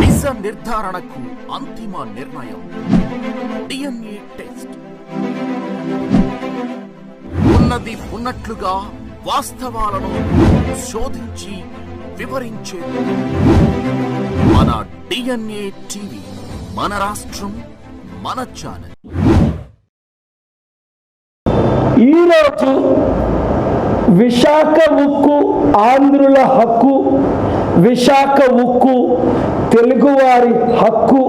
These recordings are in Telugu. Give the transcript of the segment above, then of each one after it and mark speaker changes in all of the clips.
Speaker 1: నిజ నిర్ధారణకు అంతిమ నిర్ణయం. DNA test. ఉన్నది ఉన్నట్లుగా వాస్తవాలను శోధించి వివరించే మన డిఎన్ఏ టీవీ మన రాష్ట్రం మన ఛానల్.
Speaker 2: ఈరోజు విశాఖ ఉక్కు ఆంధ్రుల హక్కు విశాఖ ఉక్కు తెలుగువారి హక్కు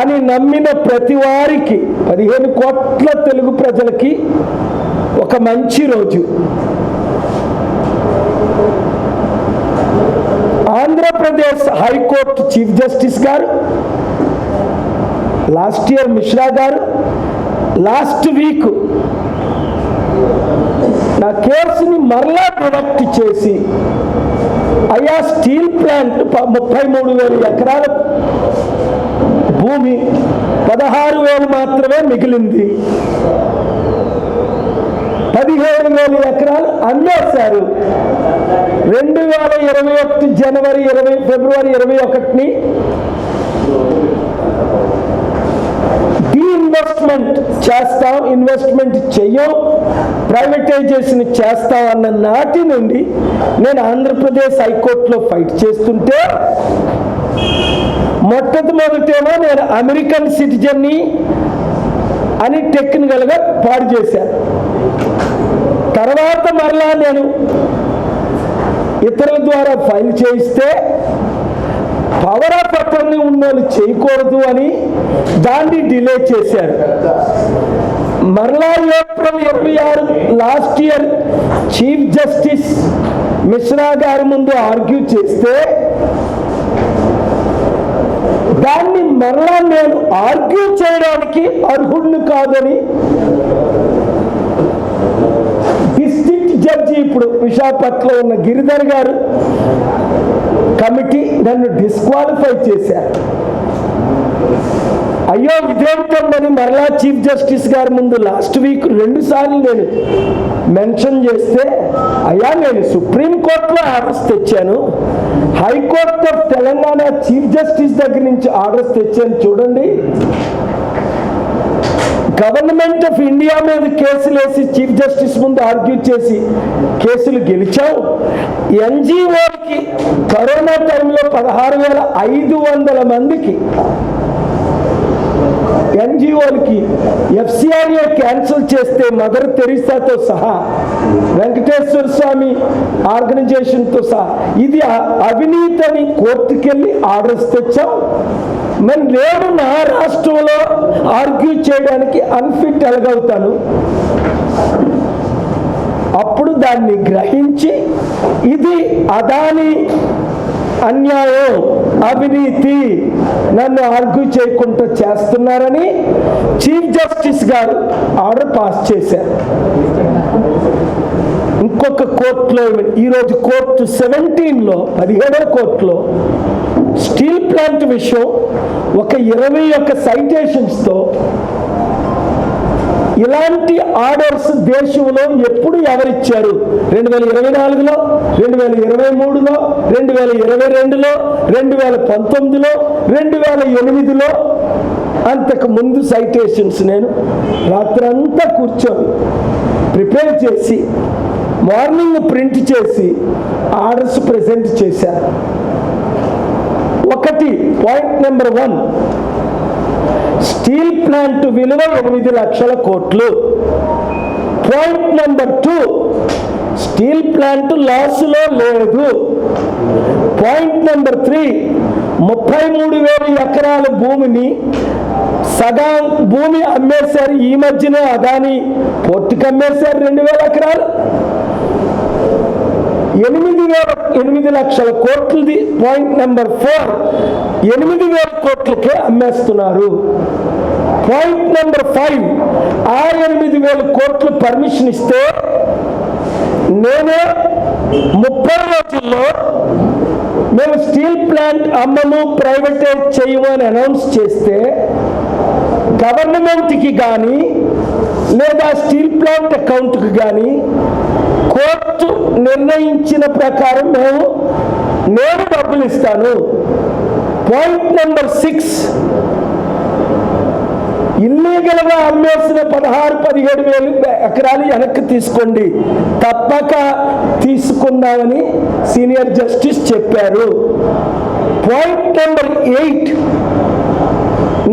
Speaker 2: అని నమ్మిన ప్రతి వారికి పదిహేను కోట్ల తెలుగు ప్రజలకి ఒక మంచి రోజు. Andhra Pradesh high court chief justice garu last year Mishra garu last week నా కేసుని మరలా ప్రొడక్ట్ చేసి అయ్యా స్టీల్ ప్లాంట్ ప- ముప్పై మూడు వేల ఎకరాల భూమి పదహారు వేలు మాత్రమే మిగిలింది. పదిహేడు వేల ఎకరాలు అమ్మేశారు. రెండు వేల ఇరవై ఒకటి జనవరి ఇరవై ఫిబ్రవరి ఇరవై ఒకటిని డీఇన్వెస్ట్మెంట్ చేస్తాం ఇన్వెస్ట్మెంట్ చెయ్యం ప్రైవేటైజేషన్ చేస్తాం అన్న నాటి నుండి నేను ఆంధ్రప్రదేశ్ హైకోర్టులో ఫైట్ చేస్తుంటే మొట్టమొదటేమో నేను అమెరికన్ సిటిజన్ని అని టెక్నికల్గా పాడు చేశాను తర్వాత మరలా నేను ఇతరుల ద్వారా ఫైల్ చేయిస్తే పవర్ ఆఫ్ అటర్నీ ఉన్నోళ్ళు చేయకూడదు అని దాన్ని డిలే చేశారు. మరలా ఏప్రిల్ ఇరవై ఆరు last year chief justice Mishra గారి ముందు ఆర్గ్యూ చేస్తే దాన్ని మరలా నేను ఆర్గ్యూ చేయడానికి అర్హుడిని కాదని డిస్ట్రిక్ట్ జడ్జి ఇప్పుడు విశాఖపట్నంలో ఉన్న గిరిధర్ గారు కమిటీ నన్ను డిస్క్వాలిఫై చేశారు అయ్యో ఇదేమిటందని మరలా చీఫ్ జస్టిస్ గారి ముందు లాస్ట్ వీక్ రెండుసార్లు నేను మెన్షన్ చేస్తే అయ్యా నేను సుప్రీంకోర్టులో ఆర్డర్స్ తెచ్చాను. High court of Telangana chief justice దగ్గర నుంచి ఆర్డర్స్ తెచ్చాను. చూడండి. గవర్నమెంట్ ఆఫ్ ఇండియా మీద కేసులు వేసి చీఫ్ జస్టిస్ ముందు ఆర్గ్యూ చేసి కేసులు గెలిచావు. ఎన్జిఓకి కరోనా టైంలో పదహారు వేల ఐదు వందల మందికి ఎన్జిఓలకి ఎఫ్సిఆర్ఏ క్యాన్సిల్ చేస్తే మదర్ తెరిసాతో సహా వెంకటేశ్వర స్వామి ఆర్గనైజేషన్తో సహా ఇది అ- అవినీతిని కోర్టుకెళ్ళి ఆర్డర్స్ తెచ్చాం మరి నేను నా రాష్ట్రంలో ఆర్గ్యూ చేయడానికి అన్ఫిట్ ఎలగవుతాను? అప్పుడు దాన్ని గ్రహించి ఇది అదాని అన్యాయం అవినీతి నన్ను ఆర్గ్యూ చేయకుండా చేస్తున్నారని చీఫ్ జస్టిస్ గారు ఆర్డర్ పాస్ చేశారు. ఇంకొక కోర్టులో ఈరోజు కోర్టు సెవెంటీన్లో పదిహేడో కోర్టులో స్టీల్ ప్లాంట్ విషయం ఒక ఇరవై ఒక్క సైటేషన్స్తో ఇలాంటి ఆర్డర్స్ దేశంలో ఎప్పుడు ఎవరిచ్చారు? రెండు వేల ఇరవై నాలుగులో రెండు వేల ఇరవై మూడులో రెండు వేల ఇరవై రెండులో రెండు వేల పంతొమ్మిదిలో రెండు వేల ఎనిమిదిలో అంతకు ముందు సైటేషన్స్ నేను రాత్రంతా కూర్చొని ప్రిపేర్ చేసి మార్నింగ్ ప్రింట్ చేసి ఆర్డర్స్ ప్రజెంట్ చేశాను ఒకటి point number one steel plant విలువ ఎనిమిది లక్షల కోట్లు. Point number two steel plant లాస్లో లేదు. పాయింట్ నెంబర్ త్రీ ముప్పై మూడు వేల ఎకరాల భూమిని సగం భూమి అమ్మేశారు. ఈ మధ్యనే అదాని పోర్టుకి అమ్మేశారు రెండు వేల ఎకరాలు. ఎనిమిది వేల ఎనిమిది లక్షల కోట్లది పాయింట్ నెంబర్ ఫోర్ ఎనిమిది వేల కోట్లకే అమ్మేస్తున్నారు. పాయింట్ నెంబర్ ఫైవ్ ఆ ఎనిమిది వేల కోట్లు పర్మిషన్ ఇస్తే నేనే ముప్పై రోజుల్లో మేము స్టీల్ ప్లాంట్ అమ్మము ప్రైవేటైజ్ చేయము అని అనౌన్స్ చేస్తే గవర్నమెంట్కి కానీ లేదా స్టీల్ ప్లాంట్ అకౌంట్కి కానీ కోర్టు నిర్ణయించిన ప్రకారం మేము నేను డబ్బులు ఇస్తాను. పాయింట్ నెంబర్ సిక్స్ ఇల్లీగల్గా అమ్మేసిన పదహారు పదిహేడు వేలు ఎకరాలు వెనక్కి తీసుకోండి. తప్పక తీసుకుందామని సీనియర్ జస్టిస్ చెప్పారు. పాయింట్ నెంబర్ ఎయిట్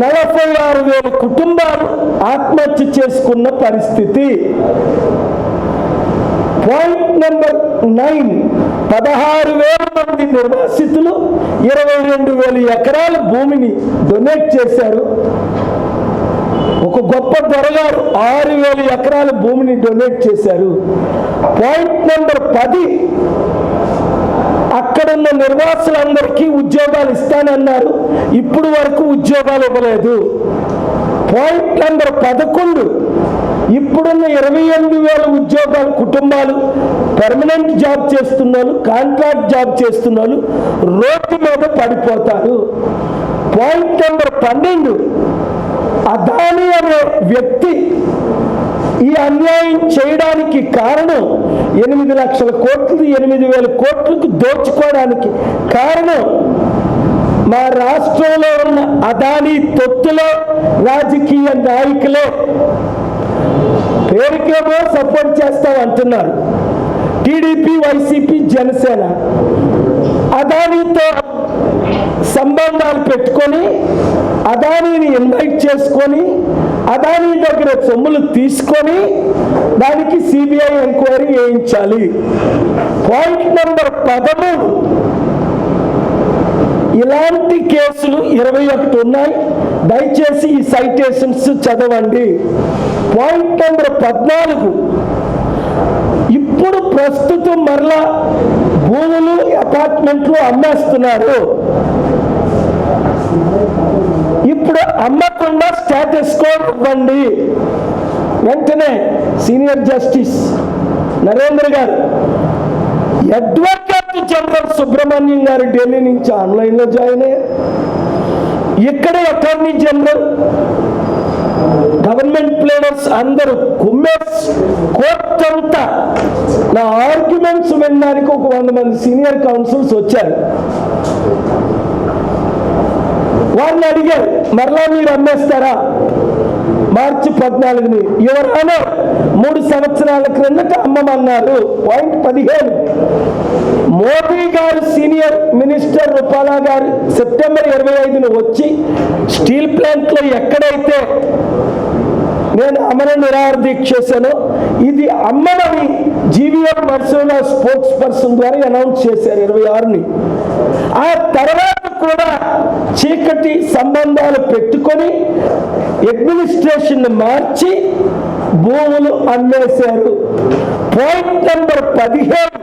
Speaker 2: నలభై ఆరు వేల కుటుంబాలు ఆత్మహత్య చేసుకున్న పరిస్థితి. పాయింట్ నెంబర్ నైన్ పదహారు వేల మంది నిర్వాసితులు ఇరవై రెండు వేల ఎకరాల భూమిని డొనేట్ చేశారు. ఒక గొప్ప దొరగారు ఆరు వేల ఎకరాల భూమిని డొనేట్ చేశారు. పాయింట్ నెంబర్ పది అక్కడున్న నిర్వాసులందరికీ ఉద్యోగాలు ఇస్తానన్నారు. ఇప్పుడు వరకు ఉద్యోగాలు ఇవ్వలేదు. పాయింట్ నెంబర్ పదకొండు ఇప్పుడున్న ఇరవై ఎనిమిది వేల ఉద్యోగాల కుటుంబాలు పర్మనెంట్ జాబ్ చేస్తున్నారు కాంట్రాక్ట్ జాబ్ చేస్తున్నారు రోడ్డు మీద పడిపోతారు. పాయింట్ నెంబర్ పన్నెండు అదాని అనే వ్యక్తి ఈ అన్యాయం చేయడానికి కారణం ఎనిమిది లక్షల కోట్లు ఎనిమిది వేల కోట్లకు దోచుకోవడానికి కారణం మా రాష్ట్రంలో ఉన్న అదానీ తొత్తులో రాజకీయ నాయకులే పేరుకేమో సపోర్ట్ చేస్తాం అంటున్నారు. TDP YCP Janasena. అదానీతో సంబంధాలు పెట్టుకొని అదానీని ఇన్వైట్ చేసుకొని అదానీ దగ్గర సొమ్ములు తీసుకొని దానికి సిబిఐ ఎంక్వైరీ చేయించాలి. పాయింట్ నెంబర్ పదమూడు. ఇలాంటి కేసులు ఇరవై ఒకటి ఉన్నాయి. దయచేసి ఈ సైటేషన్స్ చదవండి. పాయింట్ నెంబర్ పద్నాలుగు. ఇప్పుడు ప్రస్తుతం మరలా భూములు అపార్ట్మెంట్లు అమ్మేస్తున్నారు. ఇప్పుడు అమ్మకుండా స్టేటస్ కోడ్ ఇవ్వండి. వెంటనే సీనియర్ జస్టిస్ నరేంద్ర గారు అడ్వకేట్ జనరల్ సుబ్రహ్మణ్యం గారు ఢిల్లీ నుంచి ఆన్లైన్లో జాయిన్ అయ్యారు ఇక్కడ అటార్నీ జనరల్. గవర్నమెంట్ ప్లేయర్స్ అందరూ కుమ్మేస్ కోర్ట్ అంతా నా ఆర్గ్యుమెంట్స్ వినడానికి ఒక వంద మంది సీనియర్ కౌన్సిల్స్ వచ్చారు. వారిని అడిగారు మరలా మీరు అమ్మేస్తారా? మార్చి పద్నాలుగుని ఎవరైనా మూడు సంవత్సరాల క్రిందట అమ్మమన్నారు. పాయింట్ పదిహేను. మోదీ గారు సీనియర్ మినిస్టర్ రూపాలా గారు సెప్టెంబర్ ఇరవై ఐదున వచ్చి స్టీల్ ప్లాంట్లో ఎక్కడైతే నేను అమర నిరాహార దీక్ష చేశాను ఇది అమ్మనని జీవీఎం పర్సన్ స్పోర్ట్స్ పర్సన్ ద్వారా అనౌన్స్ చేశారు ఇరవై ఆరుని. ఆ తర్వాత కూడా చీకటి సంబంధాలు పెట్టుకొని అడ్మినిస్ట్రేషన్ మార్చి భూములు అమ్మేశారు. పాయింట్ నెంబర్ పదిహేను.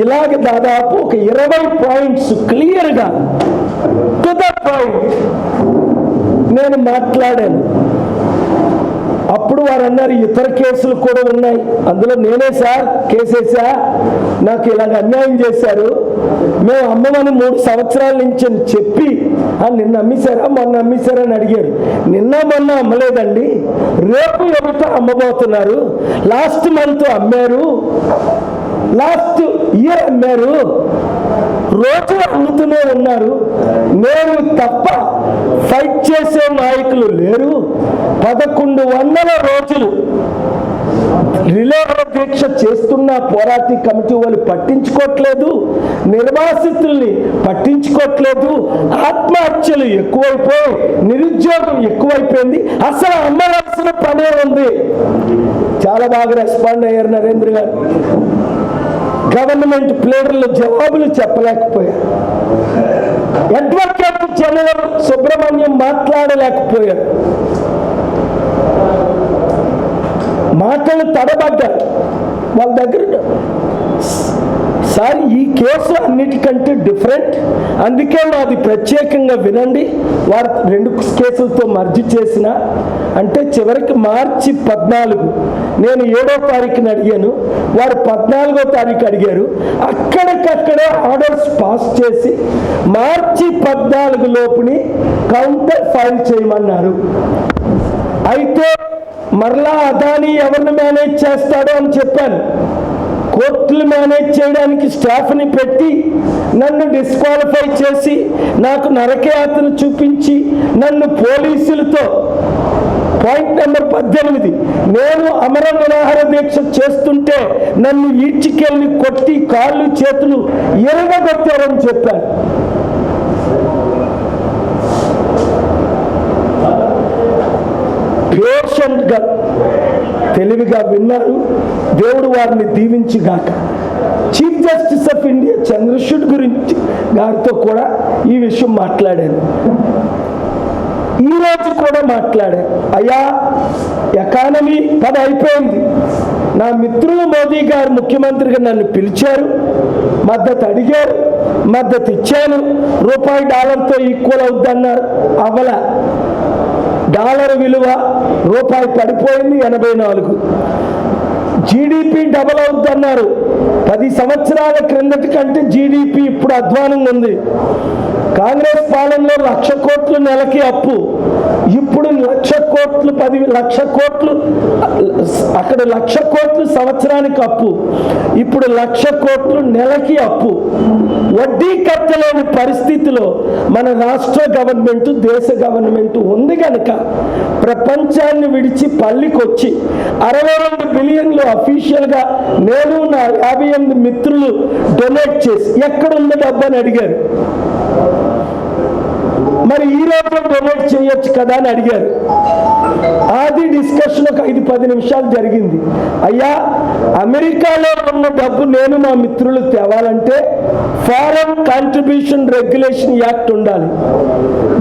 Speaker 2: ఇలాగ దాదాపు ఒక ఇరవై పాయింట్స్ క్లియర్గా టు ద పాయింట్ నేను మాట్లాడాను. అప్పుడు వారు అన్నారు ఇతర కేసులు కూడా ఉన్నాయి. అందులో నేనే సార్ కేసేసా నాకు ఇలాగ అన్యాయం చేశారు. మేము అమ్మమని మూడు సంవత్సరాల నుంచి అని చెప్పి నిన్న అమ్మేశారా? మొన్న అమ్మేశారా? అని అడిగారు. నిన్న మొన్న అమ్మలేదండి. రేపు ఎవరితో అమ్మబోతున్నారు. లాస్ట్ మంత్ అమ్మారు. లాస్ట్ ఇయర్ అమ్మారు. రోజు అమ్ముతూనే ఉన్నారు. నేను తప్ప ఫైట్ చేసే నాయకులు లేరు. పదకొండు వందల రోజులు రిలే దీక్ష చేస్తున్న పోరాటి కమిటీ వాళ్ళు పట్టించుకోవట్లేదు నిర్వాసితుల్ని పట్టించుకోవట్లేదు ఆత్మహత్యలు ఎక్కువైపోయి నిరుద్యోగం ఎక్కువైపోయింది. అసలు అమ్మవలసిన పనే ఉంది. చాలా బాగా రెస్పాండ్ అయ్యారు నరేంద్ర గారు. గవర్నమెంట్ ప్లేడర్లు జవాబులు చెప్పలేకపోయారు. ఎడ్వర్డ్ జనరల్ సుబ్రహ్మణ్యం మాట్లాడలేకపోయాడు. మాటలు తడబడ్డారు. వాళ్ళ దగ్గర సార్ ఈ కేసు అన్నిటికంటే డిఫరెంట్ అందుకే మాది ప్రత్యేకంగా వినండి. వారు రెండు కేసులతో మర్జి చేసిన అంటే చివరికి మార్చి పద్నాలుగు నేను ఏడో తారీఖున అడిగాను. వారు పద్నాలుగో తారీఖు అడిగారు. అక్కడికక్కడే ఆర్డర్స్ పాస్ చేసి మార్చి పద్నాలుగు లోపుని కౌంటర్ ఫైల్ చేయమన్నారు. అయితే మరలా అదాని ఎవరిని మేనేజ్ చేస్తాడో అని చెప్పాను. కోర్టులు మేనేజ్ చేయడానికి స్టాఫ్ని పెట్టి నన్ను డిస్క్వాలిఫై చేసి నాకు నరకయాత్ర చూపించి నన్ను పోలీసులతో పాయింట్ నెంబర్ పద్దెనిమిది. నేను అమర నిరాహార దీక్ష చేస్తుంటే నన్ను ఈడ్చికెళ్ళి కొట్టి కాళ్ళు చేతులు ఎరగొట్టారని చెప్పాను. పేషెంట్గా తెలివిగా విన్నారు. దేవుడు వారిని దీవించి గాక. Chief justice of India Chandrachud గురించి గారితో కూడా ఈ విషయం మాట్లాడాను. ఈ రోజు కూడా మాట్లాడే అయ్యా ఎకానమీ పని అయిపోయింది. నా మిత్రులు మోదీ గారు ముఖ్యమంత్రిగా నన్ను పిలిచారు మద్దతు అడిగారు మద్దతు ఇచ్చాను. రూపాయి డాలర్తో ఈక్వల్ అవుద్దన్నారు. అవల డాలర్ విలువ రూపాయి పడిపోయింది ఎనభై నాలుగు జీడిపి డబల్ అవుద్దన్నారు. పది సంవత్సరాల క్రిందటి కంటే జీడిపి ఇప్పుడు అధ్వానంగా ఉంది. కాంగ్రెస్ పాలనలో లక్ష కోట్లు నెలకి అప్పు. ఇప్పుడు లక్ష కోట్లు పది లక్ష కోట్లు అక్కడ లక్ష కోట్లు సంవత్సరానికి అప్పు. ఇప్పుడు లక్ష కోట్లు నెలకి అప్పు. వడ్డీ కట్టలేని పరిస్థితిలో మన రాష్ట్ర గవర్నమెంట్ దేశ గవర్నమెంట్ ఉంది కనుక ప్రపంచాన్ని విడిచి పల్లికొచ్చి అరవై రెండు బిలియన్లు అఫీషియల్గా నేను నా యాభై ఎనిమిది మిత్రులు డొనేట్ చేసి ఎక్కడుంది డబ్బు అని అడిగారు. మరి ఈ రోజు డొనేట్ చేయొచ్చు కదా అని అడిగారు. అది డిస్కషన్ ఒక ఐదు పది నిమిషాలు జరిగింది. అయ్యా అమెరికాలో ఉన్న డబ్బు నేను మా మిత్రులు తేవాలంటే ఫారెన్ కాంట్రిబ్యూషన్ రెగ్యులేషన్ యాక్ట్ ఉండాలి.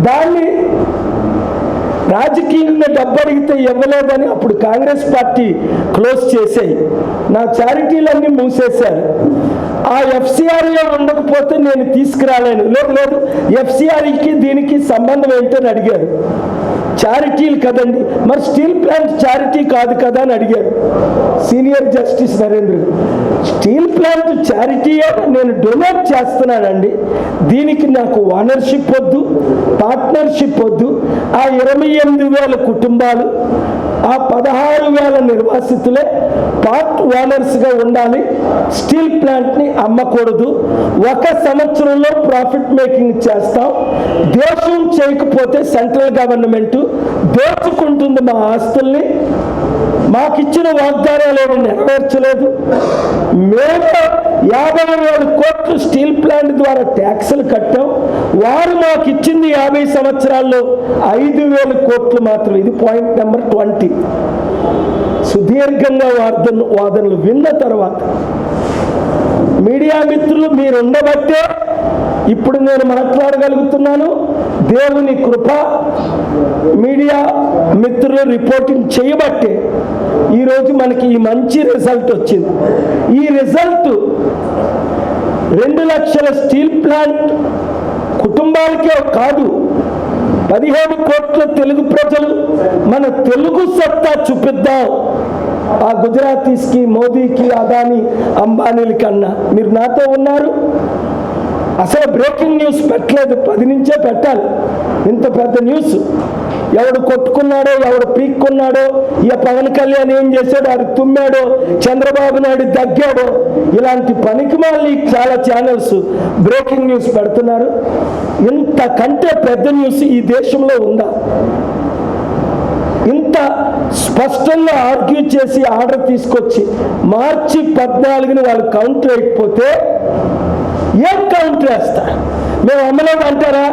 Speaker 2: దాన్ని రాజకీయంగా డబ్బు అడిగితే ఇవ్వలేదని అప్పుడు కాంగ్రెస్ పార్టీ క్లోజ్ చేసాయి. నా చారిటీలన్నీ మూసేశారు. ఆ ఎఫ్సిఆర్ఏ ఉండకపోతే నేను తీసుకురాలేను. లేదు లేదు ఎఫ్సిఆర్కి దీనికి సంబంధం ఏంటని అడిగారు. చారిటీలు కదండి. మరి స్టీల్ ప్లాంట్ చారిటీ కాదు కదా అని అడిగారు. Senior justice Narendra steel plant చారిటీయే నేను డొనేట్ చేస్తున్నానండి. దీనికి నాకు ఓనర్షిప్ వద్దు పార్ట్నర్షిప్ వద్దు. ఆ ఇరవై ఎనిమిది వేల కుటుంబాలు ఆ పదహారు వేల నిర్వాసితులే పార్ట్ ఓనర్స్గా ఉండాలి. స్టీల్ ప్లాంట్ని అమ్మకూడదు. ఒక సంవత్సరంలో ప్రాఫిట్ మేకింగ్ చేస్తాం. దోషం చేయకపోతే సెంట్రల్ గవర్నమెంట్ దోచుకుంటుంది మా ఆస్తుల్ని. మాకిచ్చిన వాగ్దానాలు ఏమి నెరవేర్చలేదు. మేము యాభై వేల కోట్లు స్టీల్ ప్లాంట్ ద్వారా ట్యాక్సులు కట్టాం. వారు మాకు ఇచ్చింది యాభై సంవత్సరాల్లో ఐదు వేల కోట్లు మాత్రం ఇది పాయింట్ నెంబర్ ట్వంటీ సుదీర్ఘంగా వార్దన వాదనలు విన్న తర్వాత మీడియా మిత్రులు మీరు ఉండబట్టే ఇప్పుడు నేను మాట్లాడగలుగుతున్నాను. దేవుని కృప మీడియా మిత్రులు రిపోర్టింగ్ చేయబట్టే ఈరోజు మనకి ఈ మంచి రిజల్ట్ వచ్చింది. ఈ రిజల్ట్ రెండు లక్షల స్టీల్ ప్లాంట్ కుటుంబాలకే కాదు పదిహేను కోట్ల తెలుగు ప్రజలు మన తెలుగు సత్తా చూపిద్దాం. ఆ గుజరాతీస్కి మోదీకి అదాని అంబానీలకి కన్నా మీరు నాతో ఉన్నారు. అసలు బ్రేకింగ్ న్యూస్ పెట్టలేదు పది నుంచే పెట్టాలి. ఇంత పెద్ద న్యూస్. ఎవడు కొట్టుకున్నాడో ఎవడు పీక్కున్నాడో ఇక పవన్ కళ్యాణ్ ఏం చేశాడో ఆడు తుమ్మాడో చంద్రబాబు నాయుడు దగ్గాడో ఇలాంటి పనికి మళ్ళీ చాలా ఛానల్స్ బ్రేకింగ్ న్యూస్ పెడుతున్నారు. ఇంతకంటే పెద్ద న్యూస్ ఈ దేశంలో ఉందా? ఇంత స్పష్టంగా ఆర్గ్యూ చేసి ఆర్డర్ తీసుకొచ్చి మార్చి పద్నాలుగుని వాళ్ళు కౌంటర్ అయిపోతే ఏం కౌంటర్ వేస్తారు మేము అమ్మలేదు అంటారా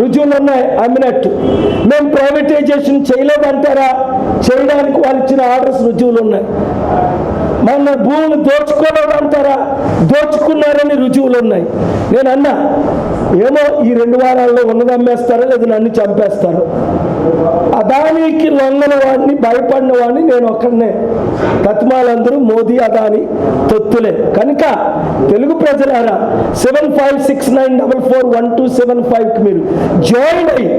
Speaker 2: రుజువులు ఉన్నాయి అమ్మినట్టు. మేము ప్రైవేటైజేషన్ చేయలేదు అంటారా చేయడానికి వాళ్ళు ఇచ్చిన ఆర్డర్స్ రుజువులు ఉన్నాయి. మన భూములు దోచుకోలేదు అంటారా దోచుకున్నారని రుజువులు ఉన్నాయి. నేను అన్నా ఏమో ఈ రెండు వారాల్లో ఉన్నది లేదు లేదా నన్ను చంపేస్తారో? అదానీకి లొంగన వాడిని భయపడిన వాడిని నేను ఒక్కడనే. తత్మాలందరూ మోదీ అదాని తొత్తులే. కనుక తెలుగు ప్రజలారా seven five six nine double four one two seven ఫైవ్కి మీరు జాయిన్ అయ్యి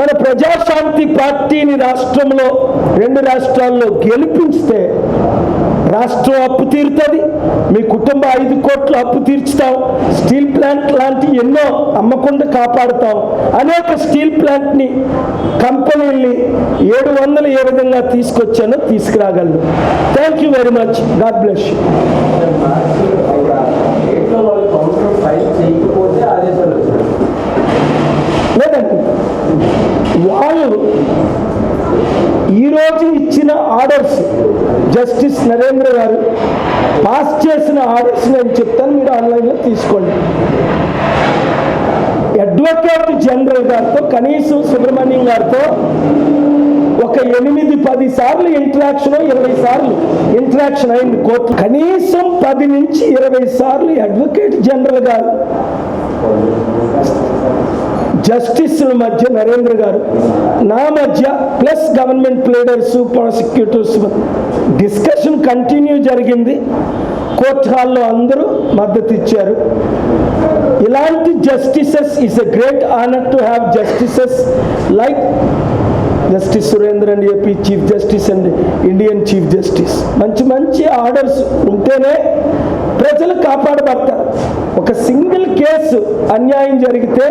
Speaker 2: మన ప్రజాశాంతి పార్టీని రాష్ట్రంలో రెండు రాష్ట్రాల్లో గెలిపించితే రాష్ట్రం అప్పు తీరుతుంది. మీ కుటుంబ ఐదు కోట్లు అప్పు తీర్చుతాం. స్టీల్ ప్లాంట్ లాంటి ఎన్నో అమ్మకుండా కాపాడుతాం. అనేక స్టీల్ ప్లాంట్ని కంపెనీల్ని ఏడు వందలు ఏ విధంగా తీసుకొచ్చానో తీసుకురాగలను. Thank you very much God bless లేదండి వాళ్ళు ఈరోజు ఇచ్చిన ఆర్డర్స్ జస్టిస్ నరేంద్ర గారు పాస్ చేసిన ఆర్డర్స్ నేను చెప్తాను మీరు ఆన్లైన్లో తీసుకోండి. అడ్వకేట్ జనరల్ గారితో కనీసం సుబ్రహ్మణ్యం గారితో ఒక ఎనిమిది పది సార్లు ఇంటరాక్షన్ ఇరవై సార్లు ఇంటరాక్షన్ అయింది కోర్టు. కనీసం పది నుంచి ఇరవై సార్లు అడ్వకేట్ జనరల్ గారు జస్టిస్ల మధ్య నరేంద్ర గారు నా మధ్య plus government pleaders prosecutors discussion continue జరిగింది. కోర్ట్ హాల్లో అందరూ మద్దతు ఇచ్చారు. ఇలాంటి justices is a great honour to have justices like justice Surendra and AP chief justice and Indian chief justice మంచి మంచి ఆర్డర్స్ ఉంటేనే ప్రజలు కాపాడబడతారు. ఒక సింగిల్ కేసు అన్యాయం జరిగితే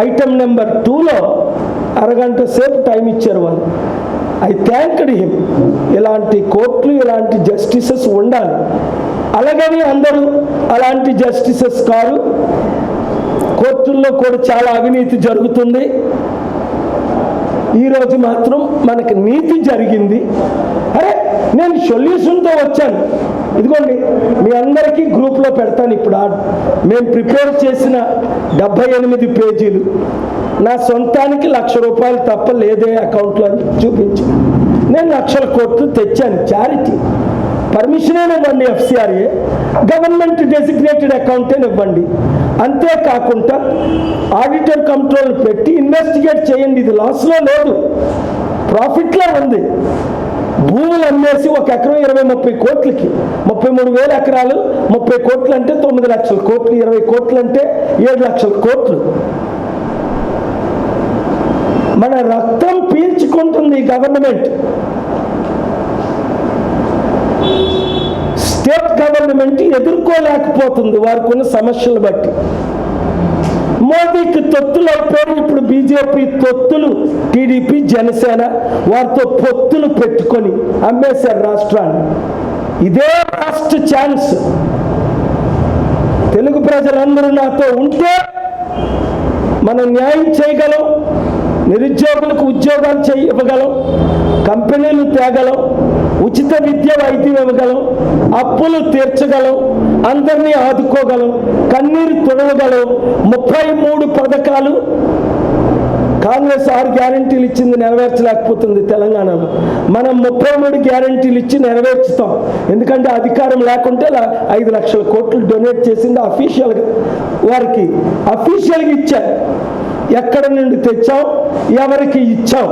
Speaker 2: ఐటమ్ నెంబర్ టూలో అరగంట సేపు టైం ఇచ్చారు వాళ్ళు ఐ థ్యాంక్డ్ హిమ్ ఇలాంటి కోర్టులు ఇలాంటి జస్టిసెస్ ఉండాలి. అలాగని అందరూ అలాంటి జస్టిసెస్ కారు. కోర్టుల్లో కూడా చాలా అవినీతి జరుగుతుంది. ఈరోజు మాత్రం మనకి నీతి జరిగింది. అరే నేను సొల్యూషన్తో వచ్చాను. ఇదిగోండి మీ అందరికీ గ్రూప్లో పెడతాను ఇప్పుడు. మేము ప్రిపేర్ చేసిన డెబ్బై ఎనిమిది పేజీలు. నా సొంతానికి లక్ష రూపాయలు తప్ప లేదే అకౌంట్లో అని చూపించి. నేను లక్షల కోట్లు తెచ్చాను చారిటీ. పర్మిషన్ ఇవ్వండి ఎఫ్సిఆర్ఏ? గవర్నమెంట్ డెసిగ్నేటెడ్ అకౌంటే ఇవ్వండి. అంతేకాకుండా ఆడిటర్ కంట్రోల్ పెట్టి ఇన్వెస్టిగేట్ చేయండి ఇది లాస్లో లేదు. ప్రాఫిట్లో ఉంది. భూములు అమ్మేసి ఒక ఎకరం ఇరవై ముప్పై కోట్లకి ముప్పై మూడు వేల ఎకరాలు ముప్పై కోట్లు అంటే తొమ్మిది లక్షల కోట్లు ఇరవై కోట్లు అంటే ఏడు లక్షల కోట్లు. మన రక్తం పీల్చుకుంటుంది ఈ గవర్నమెంట్. స్టేట్ గవర్నమెంట్ ఎదుర్కోలేకపోతుంది వారికి ఉన్న సమస్యలు బట్టి. మోదీకి తొత్తులు అయిపోయి ఇప్పుడు బీజేపీ తొత్తులు టీడీపీ జనసేన వారితో పొత్తులు పెట్టుకొని అమ్మేశారు రాష్ట్రాన్ని. ఇదే లాస్ట్ ఛాన్స్. తెలుగు ప్రజలందరూ నాతో ఉంటే మనం న్యాయం చేయగలం నిరుద్యోగులకు ఉద్యోగాలు చేయ ఇవ్వగలం కంపెనీలు తేగలం ఉచిత విద్య వైద్యం ఇవ్వగలం అప్పులు తీర్చగలం అందరినీ ఆదుకోగలం కన్నీరు తుడవగలం. ముప్పై మూడు పథకాలు కాంగ్రెస్ ఆరు గ్యారంటీలు ఇచ్చింది నెరవేర్చలేకపోతుంది తెలంగాణలో. మనం ముప్పై మూడు గ్యారంటీలు ఇచ్చి నెరవేర్చుతాం. ఎందుకంటే అధికారం లేకుంటే ఐదు లక్షల కోట్లు డొనేట్ చేసింది అఫీషియల్గా వారికి. అఫీషియల్గా ఇచ్చారు. ఎక్కడ నుండి తెచ్చాం ఎవరికి ఇచ్చాం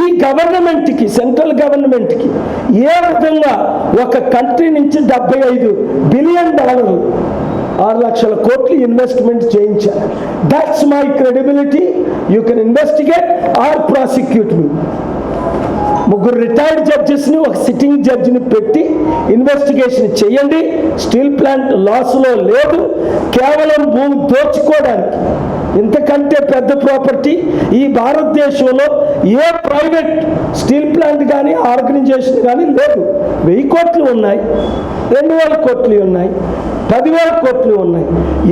Speaker 2: ఈ గవర్నమెంట్కి సెంట్రల్ గవర్నమెంట్కి ఏ విధంగా ఒక కంట్రీ నుంచి డెబ్బై ఐదు బిలియన్ డాలర్లు ఆరు లక్షల కోట్లు ఇన్వెస్ట్మెంట్ చేయించారు that's my credibility you can investigate or prosecute me ముగ్గురు రిటైర్డ్ జడ్జెస్ని ఒక సిట్టింగ్ జడ్జిని పెట్టి ఇన్వెస్టిగేషన్ చేయండి. స్టీల్ ప్లాంట్ లాస్లో లేదు. కేవలం భూమి దోచుకోవడానికి ఇంతకంటే పెద్ద ప్రాపర్టీ ఈ భారతదేశంలో ఏ ప్రైవేట్ స్టీల్ ప్లాంట్ కానీ ఆర్గనైజేషన్ కానీ లేదు. వెయ్యి కోట్లు ఉన్నాయి రెండు వేల కోట్లు ఉన్నాయి పదివేల కోట్లు ఉన్నాయి.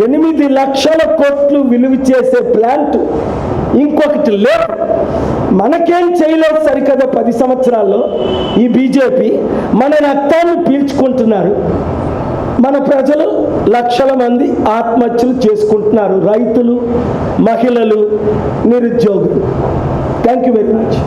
Speaker 2: ఎనిమిది లక్షల కోట్లు విలువ చేసే ప్లాంట్ ఇంకొకటి లేదు. మనకేం చేయలేదు సరికదా పది సంవత్సరాల్లో ఈ బీజేపీ. మన రక్తాన్ని పీల్చుకుంటున్నారు. మన ప్రజలు లక్షల మంది ఆత్మహత్యలు చేసుకుంటున్నారు. రైతులు మహిళలు నిరుద్యోగులు. Thank you very much